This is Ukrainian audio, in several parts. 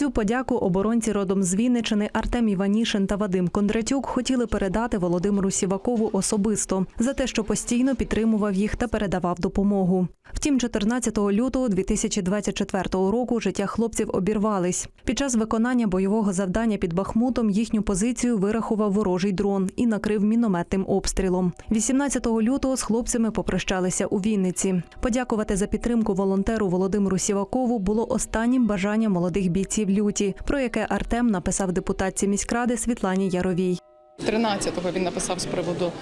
Цю подяку оборонці родом з Вінничини Артем Іванішин та Вадим Кондратюк хотіли передати Володимиру Сівакову особисто за те, що постійно підтримував їх та передавав допомогу. Втім, 14 лютого 2024 року життя хлопців обірвались. Під час виконання бойового завдання під Бахмутом їхню позицію вирахував ворожий дрон і накрив мінометним обстрілом. 18 лютого з хлопцями попрощалися у Вінниці. Подякувати за підтримку волонтеру Володимиру Сівакову було останнім бажанням молодих бійців люті, про яке Артем написав депутатці міськради Світлані Яровій. 13-го він написав з приводу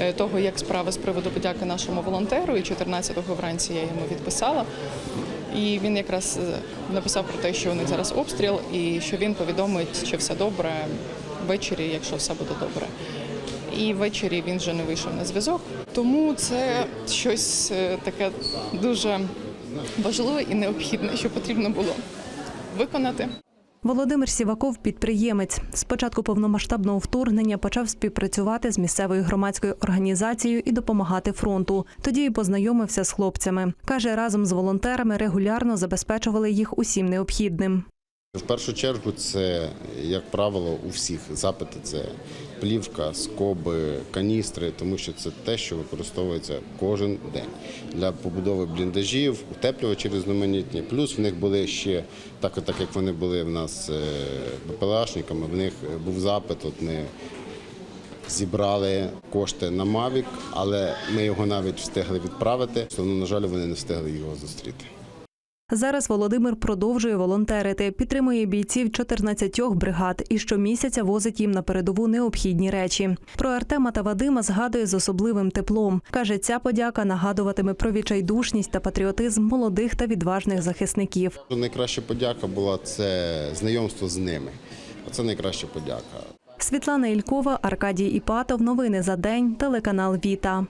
е, того, як справи з приводу подяки нашому волонтеру, і 14-го вранці я йому відписала. І він якраз е, написав про те, що у них зараз обстріл, і що він повідомить, що все добре ввечері, якщо все буде добре. І ввечері він вже не вийшов на зв'язок. Тому це щось е, таке дуже важливе і необхідне, що потрібно було виконати. Володимир Сіваков підприємець. З початку повномасштабного вторгнення почав співпрацювати з місцевою громадською організацією і допомагати фронту. Тоді і познайомився з хлопцями. Каже, разом з волонтерами регулярно забезпечували їх усім необхідним. В першу чергу, це, як правило, у всіх запити це плівка, скоби, каністри, тому що це те, що використовується кожен день для побудови бліндажів, утеплювачі різноманітні. Плюс в них були ще так, так як вони були в нас е, БПЛАшниками, в них був запит. От ми зібрали кошти на Мавік, але ми його навіть встигли відправити. Але, на жаль, вони не встигли його зустріти. Зараз Володимир продовжує волонтерити, підтримує бійців 14 бригад і щомісяця возить їм на передову необхідні речі. Про Артема та Вадима згадує з особливим теплом. Каже, ця подяка нагадуватиме про відчайдушність та патріотизм молодих та відважних захисників. Найкраща подяка була це знайомство з ними. Це найкраща подяка. Світлана Ількова, Аркадій Іпатов. Новини за день. Телеканал Віта.